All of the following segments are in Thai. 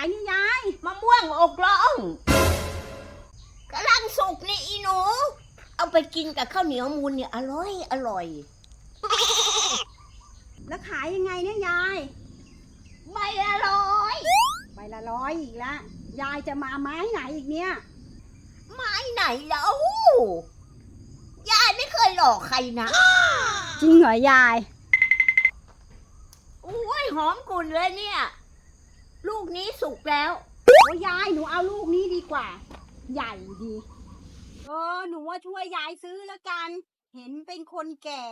ายนี่ยายมะม่วงอกล่องกำลังสุกนี่อีหนู เอาไปกินกับข้าวเหนียวมูนเนี่ยอร่อยอร่อย แล้วขายยังไงเนี่ยยายใบอร่อยใบละร้อยอีกละยายจะมาไม้ไหนอีกเนี่ยไม้ไหนแล้วยายไม่เคยหลอกใครนะจริงเหรอยายโอ้ยหอมกลุ่นเลยเนี่ย ลูกนี้สุกแล้วโอ้ยายหนูเอาลูกนี้ดีกว่า ใหญ่ดี เออ หนูว่าช่วยยายซื้อแล้วกัน เห็นเป็นคนแก่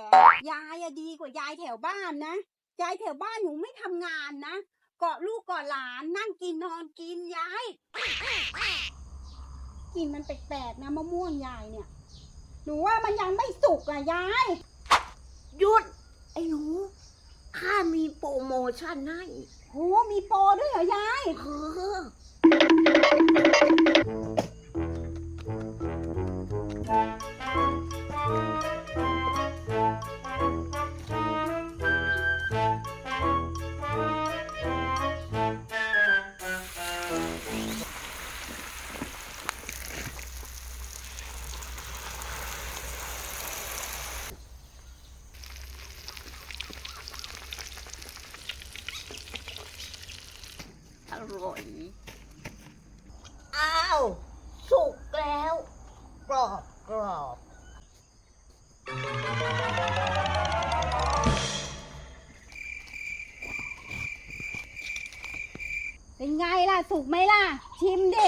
ยายอะดีกว่ายายแถวบ้านนะ ยายแถวบ้านหนูไม่ทำงานนะ เกาะลูกเกาะหลานนั่งกินนอนกินยาย กลินมันแปลกๆนะมะม่วงยายเนี่ย หนูว่ามันยังไม่สุกอะยาย หยุด ไอ้หนู ข้ามีโปรโมชั่นให้โหมีโปรด้วยเหรอยาย เอออ ร่อย อ้าว สุกแล้ว กรอบกรอบเป็นไงล่ะ สุกไหมล่ะ ชิมดิ